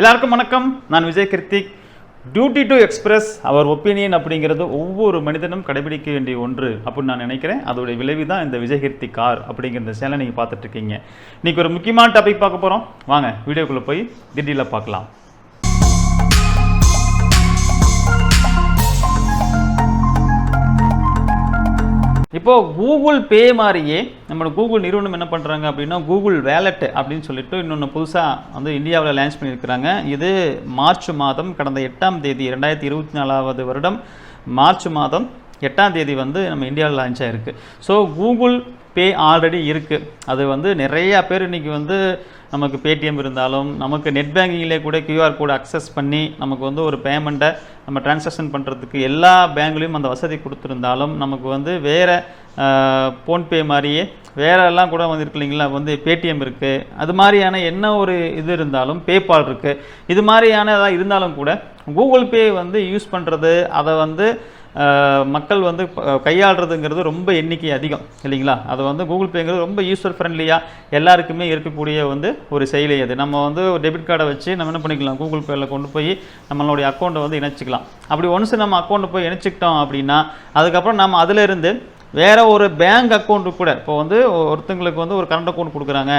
எல்லாருக்கும் வணக்கம். நான் Vijay Krithik. Duty to express our opinion அப்படிங்கிறது ஒவ்வொரு மனிதனும் கடைபிடிக்க வேண்டிய ஒன்று அப்படின்னு நான் நினைக்கிறேன். அதோடைய விளைவு தான் இந்த விஜய் கிருத்தி கார் அப்படிங்கிற இந்த சேனலை நீங்கள் பார்த்துட்ருக்கீங்க இன்றைக்கி இன்னைக்கு ஒரு முக்கியமான டாபிக் பார்க்க போகிறோம் வாங்க வீடியோக்குள்ளே போய் திடீரில் பார்க்கலாம். இப்போது கூகுள் பே மாதிரியே நம்ம கூகுள் நிறுவனம் என்ன பண்ணுறாங்க அப்படின்னா கூகுள் வேலெட் அப்படின்னு சொல்லிட்டு இன்னொன்று புதுசாக வந்து இந்தியாவில் லான்ச் பண்ணியிருக்கிறாங்க. இது மார்ச் மாதம் கடந்த எட்டாம் தேதி ரெண்டாயிரத்தி இருபத்தி நாலாவது வருடம் மார்ச் மாதம் எட்டாம் தேதி வந்து நம்ம இந்தியாவில் லான்ச் ஆகிருக்கு ஸோ கூகுள் பே ஆல்ரெடி இருக்குது அது வந்து நிறையா பேர் இன்றைக்கி வந்து நமக்கு பேடிஎம் இருந்தாலும் நமக்கு நெட் பேங்கிங்லேயே கூட கியூஆர் கோடு அக்சஸ் பண்ணி நமக்கு வந்து ஒரு பேமெண்ட்டை நம்ம டிரான்சாக்ஷன் பண்ணுறதுக்கு எல்லா பேங்க்லேயும் அந்த வசதி கொடுத்துருந்தாலும் நமக்கு வந்து வேறு ஃபோன்பே மாதிரியே வேறெல்லாம் கூட வந்து இருக்கு இல்லைங்களா? வந்து பேடிஎம் இருக்குது அது மாதிரியான என்ன ஒரு இது இருந்தாலும் பேபால் இருக்குது இது மாதிரியான இதாக இருந்தாலும் கூட கூகுள் பே வந்து யூஸ் பண்ணுறது அதை வந்து மக்கள் வந்து கையாளுறதுங்கிறது ரொம்ப எண்ணிக்கை அதிகம் இல்லைங்களா? அது வந்து கூகுள் பேங்கிறது ரொம்ப யூசர் ஃப்ரெண்ட்லியாக எல்லாருக்குமே இருக்கக்கூடிய வந்து ஒரு செயலி அது. நம்ம வந்து ஒரு டெபிட் கார்டை வச்சு நம்ம என்ன பண்ணிக்கலாம்? கூகுள் பேயில் கொண்டு போய் நம்மளுடைய அக்கௌண்ட்டை வந்து இணைச்சிக்கலாம். அப்படி ஒன்ஸ் நம்ம அக்கௌண்ட்டை போய் இணைச்சிக்கிட்டோம் அப்படின்னா அதுக்கப்புறம் நம்ம அதிலிருந்து வேறு ஒரு பேங்க் அக்கௌண்ட்டு கூட இப்போ வந்து ஒருத்தங்களுக்கு வந்து ஒரு கரண்ட் அக்கௌண்ட் கொடுக்குறாங்க.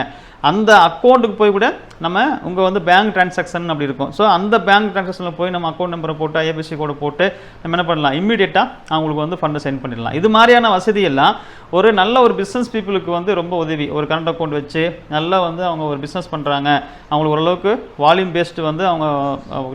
அந்த அக்கௌண்ட்டுக்கு போய் கூட நம்ம உங்கள் வந்து பேங்க் டிரான்சாக்ஷன் அப்படி இருக்கும். ஸோ அந்த பேங்க் டிரான்சாக்ஷனில் போய் நம்ம அக்கௌண்ட் நம்பரை போட்டு ஐஎஃப்எஸ்சி கோடை போட்டு நம்ம என்ன பண்ணலாம்? இம்மீடியட்டாக அவங்களுக்கு வந்து ஃபண்டை சென்ட் பண்ணிடலாம். இது மாதிரியான வசதி எல்லாம் ஒரு நல்ல ஒரு பிஸ்னஸ் பீப்புளுக்கு வந்து ரொம்ப உதவி. ஒரு கரண்ட் அக்கௌண்ட் வச்சு நல்லா வந்து அவங்க ஒரு பிஸ்னஸ் பண்ணுறாங்க அவங்களுக்கு ஓரளவுக்கு வால்யூம் பேஸ்டு வந்து அவங்க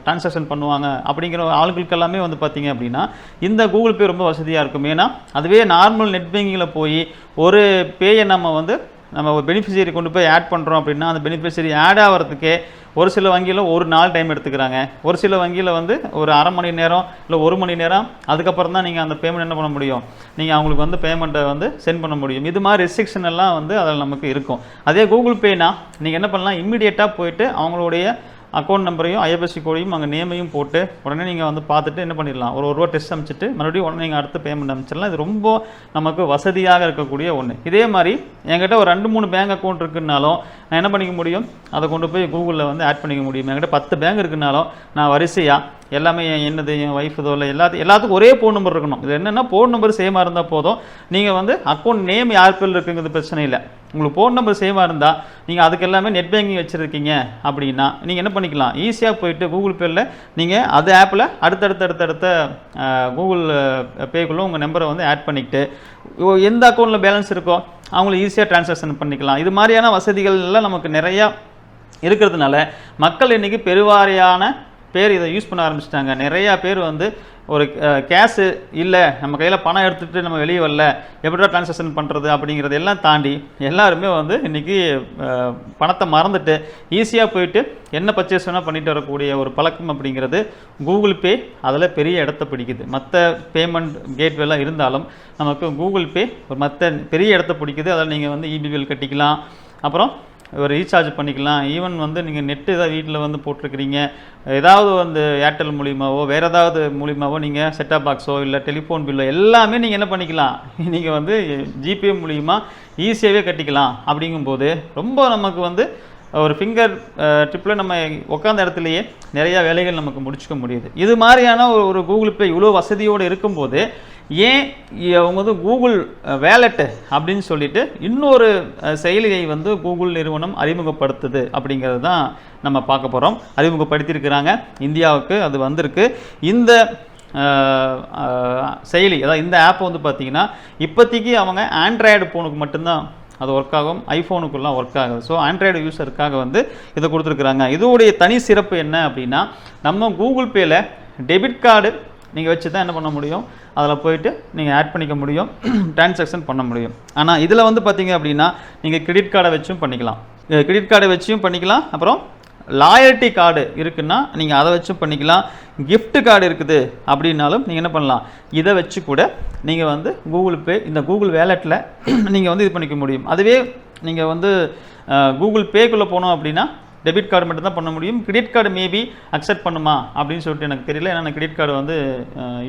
டிரான்சாக்ஷன் பண்ணுவாங்க. அப்படிங்கிற ஆளுகளுக்கு எல்லாமே வந்து பார்த்தீங்க அப்படின்னா இந்த கூகுள் பே ரொம்ப வசதியாக இருக்கும். ஏன்னா அதுவே நார்மல் நெட் பேங்கிங்கில் போய் ஒரு பேயை நம்ம வந்து நம்ம ஒரு பெனிஃபிஷியரி கொண்டு போய் ஆட் பண்ணுறோம் அப்படின்னா அந்த பெனிஃபிஷியரி ஆட் ஆகிறதுக்கே ஒரு சில வங்கியில் ஒரு நாள் டைம் எடுத்துக்கிறாங்க. ஒரு சில வங்கியில் வந்து ஒரு அரை மணி நேரம் இல்லை ஒரு மணி நேரம் அதுக்கப்புறம் தான் நீங்கள் அந்த பேமெண்ட் என்ன பண்ண முடியும்? நீங்கள் அவங்களுக்கு வந்து பேமெண்ட்டை வந்து சென்ட் பண்ண முடியும். இது மாதிரி ரெஸ்ட்ரிக்ஷன் எல்லாம் வந்து அதில் நமக்கு இருக்கும். அதே கூகுள் பேனா நீங்கள் என்ன பண்ணலாம்? இம்மிடியேட்டாக போயிட்டு அவங்களுடைய அக்கௌண்ட் நம்பரையும் ஐஎஃப்எஸ்சி கோடையும் அங்கே நேமையும் போட்டு உடனே நீங்கள் வந்து பார்த்துட்டு என்ன பண்ணிடலாம்? ஒரு ஒரு ரூபா டெஸ்ட் அமைச்சிட்டு மறுபடியும் உடனே நீங்கள் அடுத்த பேமெண்ட் அமைச்சிடலாம். இது ரொம்ப நமக்கு வசதியாக இருக்கக்கூடிய ஒன்று இதே மாதிரி என்கிட்ட ஒரு ரெண்டு மூணு பேங்க் அக்கௌண்ட் இருக்குன்னாலும் நான் என்ன பண்ணிக்க முடியும்? அதை கொண்டு போய் கூகுளில் வந்து ஆட் பண்ணிக்க முடியும். என்கிட்ட பத்து பேங்க் இருக்குனாலும் நான் வரிசையாக எல்லாமே என் என்னது என் ஒய்ஃபுதோ இல்லை எல்லாத்து எல்லாத்துக்கும் ஒரே ஃபோன் நம்பர் இருக்கணும். இது என்னென்னா ஃபோன் நம்பர் சேமாக இருந்தால் போதும். நீங்கள் வந்து அக்கௌண்ட் நேம் யார் பேர் இருக்குங்கிறது பிரச்சனை இல்லை. உங்களுக்கு ஃபோன் நம்பர் சேமாக இருந்தால் நீங்கள் அதுக்கு எல்லாமே நெட் பேங்கிங் வச்சுருக்கீங்க அப்படின்னா நீங்கள் என்ன பண்ணிக்கலாம்? ஈஸியாக போயிட்டு கூகுள் பேயில் நீங்கள் அது ஆப்பில் அடுத்தடுத்த அடுத்தடுத்த கூகுள் பேக்குள்ளே உங்கள் நம்பரை வந்து ஆட் பண்ணிக்கிட்டு ஓ- எந்த அக்கௌண்ட்டில் பேலன்ஸ் இருக்கோ அவங்கள ஈஸியாக டிரான்சாக்ஷன் பண்ணிக்கலாம். இது மாதிரியான வசதிகள் எல்லாம் நமக்கு நிறையா இருக்கிறதுனால மக்கள் இன்றைக்கி பெருவாரியான பேர் இதை யூஸ் பண்ண ஆரம்பிச்சிட்டாங்க. நிறையா பேர் வந்து ஒரு கேஷு இல்லை நம்ம கையில் பணம் எடுத்துகிட்டு நம்ம வெளியே வரல எப்படிடா டிரான்சாக்ஷன் பண்ணுறது அப்படிங்கிறது எல்லாம் தாண்டி எல்லாருமே வந்து இன்றைக்கி பணத்தை மறந்துட்டு ஈஸியாக போயிட்டு என்ன பர்ச்சேஸ் வேணால் பண்ணிட்டு வரக்கூடிய ஒரு பழக்கம் அப்படிங்கிறது கூகுள் பே அதில் பெரிய இடத்த பிடிக்குது. மற்ற பேமெண்ட் கேட்வேலாம் இருந்தாலும் நமக்கு கூகுள் பே ஒரு மற்ற பெரிய இடத்த பிடிக்குது. அதில் நீங்கள் வந்து இபிபிஎல் கட்டிக்கலாம். அப்புறம் ரீசார்ஜ் பண்ணிக்கலாம். ஈவன் வந்து நீங்கள் நெட்டு ஏதாவது வீட்டில் வந்து போட்டிருக்கிறீங்க. ஏதாவது வந்து ஏர்டெல் மூலியமாவோ வேறு ஏதாவது மூலியமாவோ நீங்கள் செட்டாப் பாக்ஸோ இல்லை டெலிஃபோன் பில்லோ எல்லாமே நீங்கள் என்ன பண்ணிக்கலாம்? நீங்கள் வந்து ஜிபே மூலியமாக ஈஸியாகவே கட்டிக்கலாம். அப்படிங்கும்போது ரொம்ப நமக்கு வந்து ஒரு ஃபிங்கர் ட்ரிப்பில் நம்ம உட்காந்த இடத்துலையே நிறையா வேலைகள் நமக்கு முடிச்சுக்க முடியுது. இது மாதிரியான ஒரு ஒரு கூகுள் பே இவ்வளோ வசதியோடு இருக்கும்போது ஏன் அவங்க வந்து கூகுள் வேலெட்டு அப்படின்னு சொல்லிட்டு இன்னொரு செயலியை வந்து கூகுள் நிறுவனம் அறிமுகப்படுத்துது அப்படிங்கிறது தான் நம்ம பார்க்க போகிறோம் அறிமுகப்படுத்தியிருக்கிறாங்க. இந்தியாவுக்கு அது வந்திருக்கு. இந்த செயலி அதாவது இந்த ஆப் வந்து பார்த்திங்கன்னா இப்போதைக்கு அவங்க ஆண்ட்ராய்டு ஃபோனுக்கு மட்டும்தான் அது ஒர்க் ஆகும். ஐஃபோனுக்குலாம் ஒர்க் ஆகுது. ஸோ ஆண்ட்ராய்டு யூஸருக்காக வந்து இதை கொடுத்துருக்குறாங்க. இதோடைய தனி சிறப்பு என்ன அப்படின்னா நம்ம கூகுள் பேயில் டெபிட் கார்டு நீங்கள் வச்சு தான் என்ன பண்ண முடியும்? அதில் போயிட்டு நீங்கள் ஆட் பண்ணிக்க முடியும். டிரான்சாக்ஷன் பண்ண முடியும். ஆனால் இதில் வந்து பார்த்தீங்க அப்படின்னா நீங்கள் கிரெடிட் கார்டை வச்சும் பண்ணிக்கலாம். கிரெடிட் கார்டை வச்சும் பண்ணிக்கலாம். அப்புறம் லாயல்ட்டி கார்டு இருக்குன்னா நீங்கள் அதை வச்சும் பண்ணிக்கலாம். கிஃப்ட்டு கார்டு இருக்குது அப்படின்னாலும் நீங்கள் என்ன பண்ணலாம். இதை வச்சு கூட நீங்கள் வந்து கூகுள் பே இந்த கூகுள் வேலெட்டில் நீங்கள் வந்து இது பண்ணிக்க முடியும். அதுவே நீங்கள் வந்து கூகுள் பேக்குள்ளே போனோம் அப்படின்னா டெபிட் கார்டு மட்டும்தான் பண்ண முடியும். கிரெடிட் கார்டு மேபி அக்செப்ட் பண்ணுமா அப்படின்னு சொல்லிட்டு எனக்கு தெரியல. ஏன்னா நான் கிரெடிட் கார்டு வந்து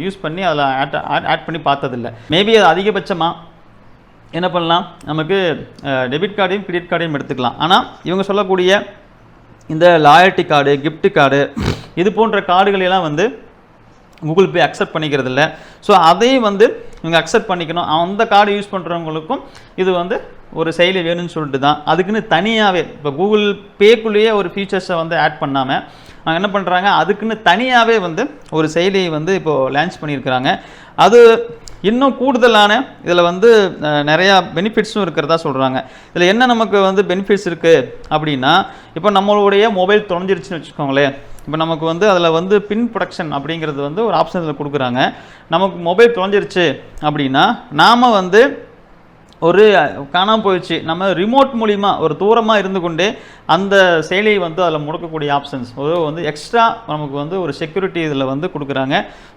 யூஸ் பண்ணி அதில் ஆட் ஆட் பண்ணி பார்த்ததில்ல. மேபி அது அதிகபட்சமாக என்ன பண்ணலாம்? நமக்கு டெபிட் கார்டையும் கிரெடிட் கார்டையும் எடுத்துக்கலாம். ஆனால் இவங்க சொல்லக்கூடிய இந்த லாயல்ட்டி கார்டு கிஃப்ட் கார்டு இது போன்ற கார்டுகளெல்லாம் வந்து கூகுள் பே அக்செப்ட் பண்ணிக்கிறது இல்லை ஸோ அதையும் வந்து இவங்க அக்செப்ட் பண்ணிக்கணும். அந்த கார்டு யூஸ் பண்ணுறவங்களுக்கும் இது வந்து ஒரு செயலி வேணும்னு சொல்லிட்டு தான். அதுக்குன்னு தனியாகவே இப்போ கூகுள் பேக்குள்ளேயே ஒரு ஃபீச்சர்ஸை வந்து ஆட் பண்ணாமல் அவங்க என்ன பண்ணுறாங்க அதுக்குன்னு தனியாகவே வந்து ஒரு செயலியை வந்து இப்போது லான்ச் பண்ணியிருக்கிறாங்க. அது இன்னும் கூடுதலான இதில் வந்து நிறையா பெனிஃபிட்ஸும் இருக்கிறதா சொல்கிறாங்க இதில் என்ன நமக்கு வந்து பெனிஃபிட்ஸ் இருக்குது அப்படின்னா இப்போ நம்மளுடைய மொபைல் தொலைஞ்சிருச்சுன்னு வச்சுக்கோங்களேன். இப்போ நமக்கு வந்து அதில் வந்து பின் ப்ரொடக்ஷன் அப்படிங்கிறது வந்து ஒரு ஆப்ஷன் இதில் கொடுக்குறாங்க. நமக்கு மொபைல் தொலைஞ்சிருச்சு அப்படின்னா நாம் வந்து ஒரு காணாமல் போயிடுச்சு. நம்ம ரிமோட் மூலிமா ஒரு தூரமாக இருந்து கொண்டே அந்த செயலியை வந்து அதில் முடக்கக்கூடிய ஆப்ஷன்ஸ் அதோ வந்து எக்ஸ்ட்ரா நமக்கு வந்து ஒரு செக்யூரிட்டி இதில் வந்து கொடுக்குறாங்க.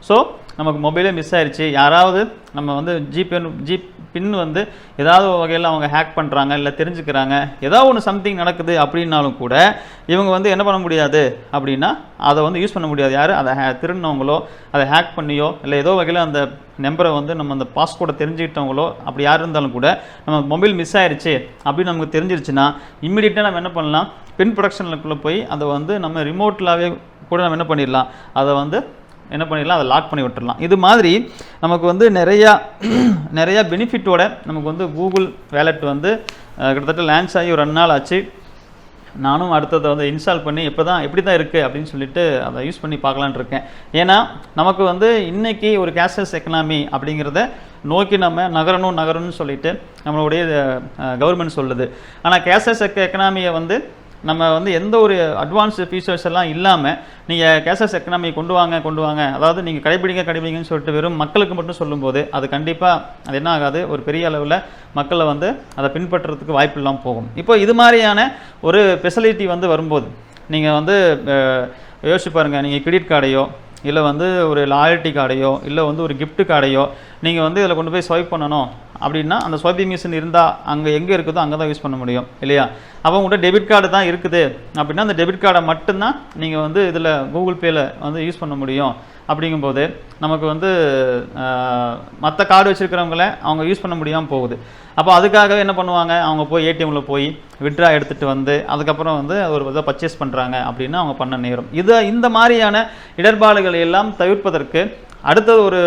ஸோ நமக்கு மொபைலே மிஸ் ஆயிடுச்சு யாராவது நம்ம வந்து ஜிபே ஜி பின் வந்து ஏதாவது வகையில் அவங்க ஹேக் பண்ணுறாங்க இல்லை தெரிஞ்சுக்கிறாங்க ஏதாவது ஒன்று சம்திங் நடக்குது அப்படின்னாலும் கூட இவங்க வந்து என்ன பண்ண முடியாது அப்படின்னா அதை வந்து யூஸ் பண்ண முடியாது. யார்? அதை ஹே திருடினவங்களோ அதை ஹேக் பண்ணியோ இல்லை ஏதோ வகையில் அந்த நம்பரை வந்து நம்ம அந்த பாஸ்போர்ட்டை தெரிஞ்சுக்கிட்டவங்களோ அப்படி யார் இருந்தாலும் கூட நம்ம மொபைல் மிஸ் ஆயிடுச்சு அப்படின்னு நமக்கு தெரிஞ்சிருச்சுன்னா இம்மிடியட்டாக நம்ம என்ன பண்ணலாம்? பின் ப்ரொடக்ஷனுக்குள்ளே போய் அதை வந்து நம்ம ரிமோட்லாவே கூட நம்ம என்ன பண்ணிடலாம். அதை வந்து என்ன பண்ணிடலாம் அதை லாக் பண்ணி விட்டுடலாம். இது மாதிரி நமக்கு வந்து நிறையா நிறையா பெனிஃபிட்டோட நமக்கு வந்து கூகுள் வேலெட் வந்து கிட்டத்தட்ட லான்ச் ஆகி ஒரு ரெண்டு நாள் ஆச்சு. நானும் அடுத்ததை வந்து இன்ஸ்டால் பண்ணி இப்போ தான் எப்படி தான் இருக்குது அப்படின்னு சொல்லிட்டு அதை யூஸ் பண்ணி பார்க்கலான்னு இருக்கேன். ஏன்னா நமக்கு வந்து இன்றைக்கி ஒரு கேஷ்லெஸ் எக்கனாமி அப்படிங்கிறத நோக்கி நம்ம நகரணும் நகரணும்னு சொல்லிட்டு நம்மளுடைய கவர்மெண்ட் சொல்லுது. ஆனால் கேஷ்லெஸ் எக்கனாமியை வந்து நம்ம வந்து எந்த ஒரு அட்வான்ஸ்டு ஃபீச்சர்ஸ் எல்லாம் இல்லாமல் நீங்கள் கேஷஸ் எக்கனாமி கொண்டு வாங்க கொண்டு வாங்க. அதாவது நீங்கள் கடைபிடிங்க கடைபிடிங்கன்னு சொல்லிட்டு வெறும் மக்களுக்கு மட்டும் சொல்லும்போது அது கண்டிப்பாக அது என்ன ஆகாது? ஒரு பெரிய அளவில் மக்களை வந்து அதை பின்பற்றுறதுக்கு வாய்ப்பு இல்லாமல் போகும். இப்போ இது மாதிரியான ஒரு ஃபெசிலிட்டி வந்து வரும்போது நீங்கள் வந்து யோசிச்சு பாருங்கள் நீங்கள் கிரெடிட் கார்டையோ இல்லை வந்து ஒரு லாயல்ட்டி கார்டையோ இல்லை வந்து ஒரு கிஃப்ட் கார்டையோ நீங்கள் வந்து இதில் கொண்டு போய் ஸ்வைப் பண்ணணும். அப்படின்னா அந்த ஸ்வைப்பிங் மிஷின் இருந்தால் அங்கே எங்கே இருக்குதோ அங்கே தான் யூஸ் பண்ண முடியும் இல்லையா? அப்போ உங்கள்கிட்ட டெபிட் கார்டு தான் இருக்குது. அப்படின்னா அந்த டெபிட் கார்டை மட்டும்தான் நீங்கள் வந்து இதில் கூகுள் பேயில் வந்து யூஸ் பண்ண முடியும். அப்படிங்கும்போது நமக்கு வந்து மற்ற கார்டு வச்சுருக்கிறவங்கள அவங்க யூஸ் பண்ண முடியாமல் போகுது. அப்போ அதுக்காகவே என்ன பண்ணுவாங்க? அவங்க போய் ஏடிஎம்மில் போய் விட்ரா எடுத்துகிட்டு வந்து அதுக்கப்புறம் வந்து ஒரு இதை பர்ச்சேஸ் பண்ணுறாங்க அப்படின்னு அவங்க பண்ண நேரம். இதை இந்த மாதிரியான இடர்பாடுகளை எல்லாம் தவிர்ப்பதற்கு அடுத்தது ஒரு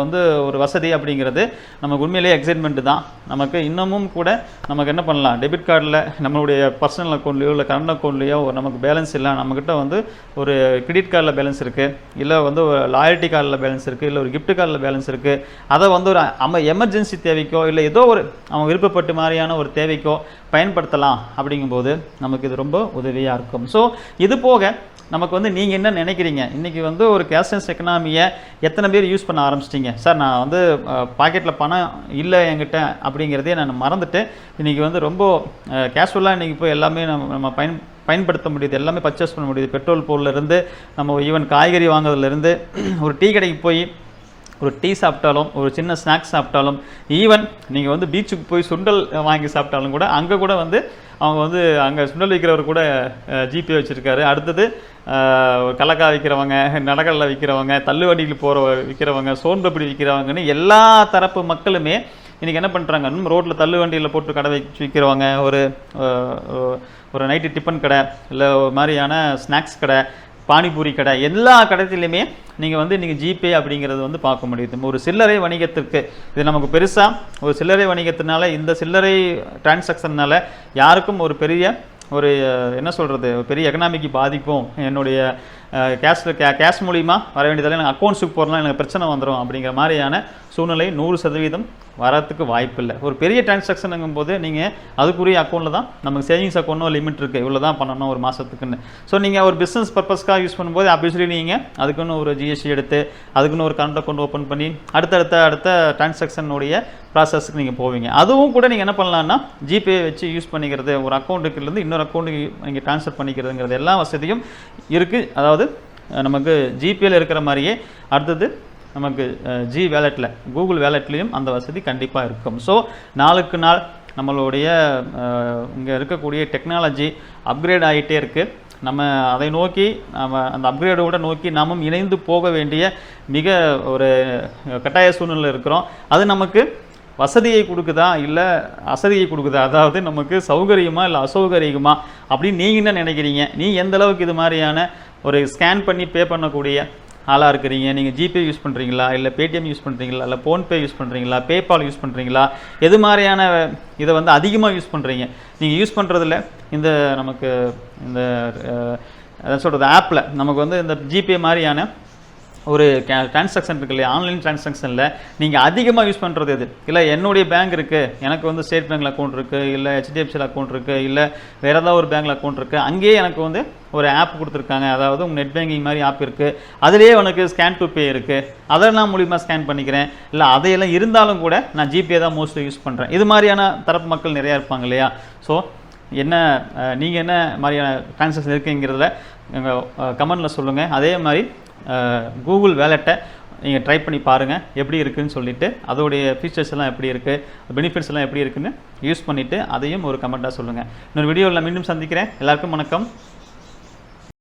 வந்து ஒரு வசதி அப்படிங்கிறது நமக்கு உண்மையிலேயே எக்ஸைட்மெண்ட் தான். நமக்கு இன்னமும் கூட நமக்கு என்ன பண்ணலாம்? டெபிட் கார்டில் நம்மளுடைய பர்சனல் அக்கௌண்ட்லையோ இல்லை கரண்ட் அக்கௌண்ட்லையோ நமக்கு பேலன்ஸ் இல்லை. நம்மக்கிட்ட வந்து ஒரு கிரெடிட் கார்டில் பேலன்ஸ் இருக்குது இல்லை வந்து ஒரு லாயல்ட்டி கார்டில் பேலன்ஸ் இருக்குது இல்லை ஒரு கிஃப்ட் கார்டில் பேலன்ஸ் இருக்குது அதை வந்து ஒரு அம எமர்ஜென்சி தேவைக்கோ இல்லை ஏதோ ஒரு அவங்க விருப்பப்பட்டு மாதிரியான ஒரு தேவைக்கோ பயன்படுத்தலாம் அப்படிங்கும்போது நமக்கு இது ரொம்ப உதவியாக இருக்கும். ஸோ இது போக நமக்கு வந்து நீங்கள் என்ன நினைக்கிறீங்க? இன்றைக்கி வந்து ஒரு கேஷ்லெஸ் எக்கனாமியை எத்தனை பேர் யூஸ் பண்ண ஆரம்பிச்சிட்டிங்க? சார் நான் வந்து பாக்கெட்டில் பணம் இல்லை என்கிட்ட அப்படிங்கிறதே நான் மறந்துட்டு இன்றைக்கி வந்து ரொம்ப கேஷுவலாக இன்றைக்கி போய் எல்லாமே நம்ம நம்ம பயன் பயன்படுத்த முடியுது. எல்லாமே பர்ச்சேஸ் பண்ண முடியுது. பெட்ரோல் பொருள்லேருந்து நம்ம ஈவன் காய்கறி வாங்குறதுலேருந்து ஒரு டீ கடைக்கு போய் ஒரு டீ சாப்பிட்டாலும் ஒரு சின்ன ஸ்நாக்ஸ் சாப்பிட்டாலும் ஈவன் நீங்கள் வந்து பீச்சுக்கு போய் சுண்டல் வாங்கி சாப்பிட்டாலும் கூட அங்கே கூட வந்து அவங்க வந்து அங்கே சுண்டல் விற்கிறவர் கூட ஜிபே வச்சுருக்காரு. அடுத்தது கலக்கா விற்கிறவங்க நடக்கடலை விற்கிறவங்க தள்ளுவண்டியில் போகிற விற்கிறவங்க சோன்பப்படி விற்கிறவங்கன்னு எல்லா தரப்பு மக்களுமே இன்றைக்கி என்ன பண்ணுறாங்க ரோட்டில் தள்ளு வண்டியில் போட்டு கடை வச்சு விற்கிறவங்க ஒரு ஒரு நைட்டு டிஃபன் கடை இல்லை ஒரு மாதிரியான ஸ்நாக்ஸ் கடை பானிபூரி கடை. எல்லா கடைத்திலையுமே நீங்கள் வந்து நீங்கள் ஜிபே அப்படிங்கிறது வந்து பார்க்க முடியுது. ஒரு சில்லறை வணிகத்திற்கு. இது நமக்கு பெருசாக ஒரு சில்லறை வணிகத்தினால இந்த சில்லறை டிரான்சாக்ஷன்னால் யாருக்கும் ஒரு பெரிய ஒரு என்ன சொல்கிறது பெரிய எக்கனாமிக்கு பாதிப்பும் என்னுடைய கேஷில் கே கேஷ் மூலிமா வர வேண்டியதால் எனக்கு அக்கௌண்ட்ஸுக்கு போகிறதுனால எனக்கு பிரச்சனை வந்துடும் அப்படிங்கிற மாதிரியான சூழ்நிலை நூறு சதவீதம் வரத்துக்கு வாய்ப்பில்லை. ஒரு பெரிய டிரான்சாக்ஷனுங்கும் போது நீங்கள் அதுக்குரிய அக்கௌண்ட்டில் தான் நமக்கு சேவிங்ஸ் அக்கௌண்ட்னோ லிமிட் இருக்குது இவ்வளோ தான் பண்ணணும் ஒரு மாதத்துக்குன்னு ஸோ நீங்கள் ஒரு பிஸ்னஸ் பர்பஸ்க்காக யூஸ் பண்ணும்போது ஆப்வியஸ்லி நீங்கள் அதுக்குன்னு ஒரு ஜிஎஸ்டி எடுத்து அதுக்குன்னு ஒரு கரண்ட் அக்கௌண்ட் ஓப்பன் பண்ணி அடுத்தடுத்த அடுத்த டிரான்சாக்ஷனுடைய ப்ராசஸ்க்கு நீங்கள் போவீங்க. அதுவும் கூட நீங்கள் என்ன பண்ணலான்னா ஜிபே வச்சு யூஸ் பண்ணிக்கிறது ஒரு அக்கௌண்ட்டுக்குலேருந்து இன்னொரு அக்கௌண்ட்டுக்கு நீங்கள் ட்ரான்ஸ்ஃபர் பண்ணிக்கிறதுங்கிறது எல்லா வசதியும் இருக்குது அதாவது நமக்கு ஜிபேயில் இருக்கிற மாதிரியே அடுத்தது நமக்கு ஜி வேலெட்டில் கூகுள் வேலெட்லேயும் அந்த வசதி கண்டிப்பாக இருக்கும். ஸோ நாளுக்கு நாள் நம்மளுடைய இங்கே இருக்கக்கூடிய டெக்னாலஜி அப்கிரேட் ஆகிட்டே இருக்குது நம்ம அதை நோக்கி நம்ம அந்த அப்கிரேடோட நோக்கி நாமும் இணைந்து போக வேண்டிய மிக ஒரு கட்டாய சூழ்நிலை இருக்கிறோம். அது நமக்கு வசதியை கொடுக்குதா? இல்லை அசதியை கொடுக்குதா? அதாவது நமக்கு சௌகரியமா இல்லை அசௌகரியமா? அப்படின்னு நீங்கள் என்ன நினைக்கிறீங்க? நீ எந்த அளவுக்கு இது மாதிரியான ஒரு ஸ்கேன் பண்ணி பே பண்ணக்கூடிய ஆளாக இருக்கிறீங்க நீங்கள் ஜிபே யூஸ் பண்ணுறீங்களா இல்லை பேடிஎம் யூஸ் பண்ணுறீங்களா இல்லை ஃபோன்பே யூஸ் பண்ணுறீங்களா பேபால் யூஸ் பண்ணுறீங்களா எது மாதிரியான இதை வந்து அதிகமாக யூஸ் பண்ணுறீங்க நீங்கள் யூஸ் பண்ணுறதுல இந்த நமக்கு இந்த அதான் சொல்கிறது ஆப்பில் நமக்கு வந்து இந்த ஜிபே மாதிரியான ஒரு டிரான்சாக்ஷன் இருக்கு இல்லையா? ஆன்லைன் டிரான்சாக்ஷனில் நீங்கள் அதிகமாக யூஸ் பண்ணுறது எது? இல்லை என்னுடைய பேங்க் இருக்குது எனக்கு வந்து ஸ்டேட் பேங்க்ல அக்கௌண்ட் இருக்குது இல்லை ஹெச்டிஎஃப்சியில் அக்கௌண்ட் இருக்குது இல்லை வேறு ஏதாவது ஒரு பேங்க்ல அக்கௌண்ட் இருக்குது அங்கேயே எனக்கு வந்து ஒரு ஆப் கொடுத்துருக்காங்க. அதாவது உங்கள் நெட் பேங்கிங் மாதிரி ஆப் இருக்குது அதுலேயே உனக்கு ஸ்கேன் டு பே இருக்குது அதை நான் மூலியமாக ஸ்கேன் பண்ணிக்கிறேன். இல்லை அதையெல்லாம் இருந்தாலும் கூட நான் ஜிபே தான் மோஸ்ட்லி யூஸ் பண்ணுறேன் இது மாதிரியான தரப்பு மக்கள் நிறையா இருப்பாங்க இல்லையா? ஸோ என்ன நீங்கள் என்ன மாதிரியான டிரான்சாக்ஷன் இருக்குங்கிறத எங்கள் கமெண்டில் சொல்லுங்கள் அதே மாதிரி கூகுள் வேலெட்டை நீங்கள் ட்ரை பண்ணி பாருங்கள் எப்படி இருக்குதுன்னு சொல்லிட்டு அதோடைய ஃபீச்சர்ஸ் எல்லாம் எப்படி இருக்குது பெனிஃபிட்ஸ் எல்லாம் எப்படி இருக்குதுன்னு யூஸ் பண்ணிவிட்டு அதையும் ஒரு கமெண்ட்டாக சொல்லுங்கள் இன்னொரு வீடியோவில் மீண்டும் சந்திக்கிறேன். எல்லாருக்கும் வணக்கம்.